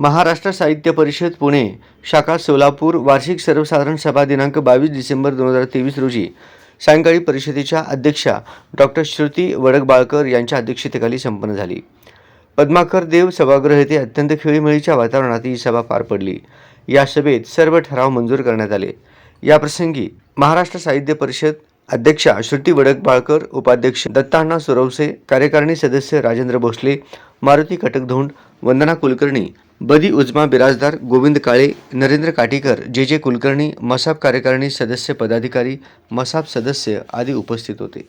महाराष्ट्र साहित्य परिषद पुणे शाखा सोलापूर वार्षिक सर्वसाधारण सभा दिनांक बावीस डिसेंबर दोन हजार तेवीस रोजी सायंकाळी परिषदेच्या अध्यक्षा डॉक्टर श्रुती वडगबाळकर यांच्या अध्यक्षतेखाली संपन्न झाली. पद्माकर देव सभागृह येथे अत्यंत खेळीमेळीच्या वातावरणात ही सभा पार पडली. या सभेत सर्व ठराव मंजूर करण्यात आले. याप्रसंगी महाराष्ट्र साहित्य परिषद अध्यक्षा श्रुती वडकबाळकर उपाध्यक्ष दत्ताण्णा सुरवसे कार्यकारिणी सदस्य राजेंद्र भोसले मारुती कटकधोंड वंदना कुलकर्णी बदी उजमा बिराजदार गोविंद काळे नरेंद्र काटीकर जे जे कुलकर्णी मसाप कार्यकारिणी सदस्य पदाधिकारी मसाप सदस्य आदी उपस्थित होते.